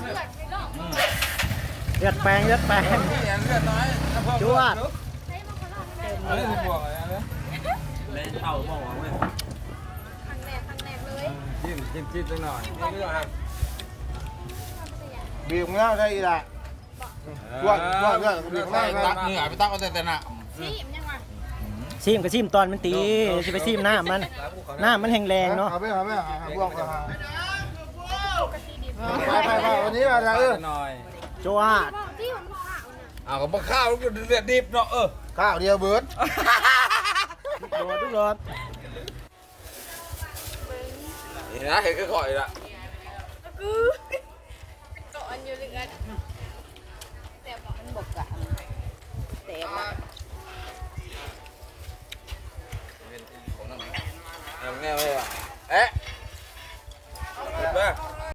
เขาเพิ่มเลือดให้น้องเลือดแปลงเลือดแปลงนี่อย่างเลือดน้อยน้ำเพิ่มจวดใช้มาคนละคเอ้ยบวกอะไรนะเล่นเต่าบอกว่าไม่รั้งแรกครั้งแรกเลยจิ้มจิ้มจิ้มหน่อยนี่ด้วยครับบีบง่ายได้อีกละเลือดเลือดเลือดเลือดเลือดตักเนื้อไปตักเอาแต่แต่น่ะซีมยังไงซีมกับซีมตอนมันตีจะไปซีมหน้ามัน หน้ามันแห้งแรงเนาะเอาไปเอาไปเอาบวกเอากะทิดิบ ไปไปไปวันนี้ อะไรเออหน่อยจวดบอกที่ผมบอกอะเอากับข้าวก็เดือดดิบเนาะเออข้าวเดียวเบิร์ดโดดทุกรอบนี่นะเห็นก็ข่อยละกูก่อนอยู่เลือดแต่บอกมันบอกอะแต่ว่าเอาแน่เลยว่ะเอ๊ะเห็นปะเ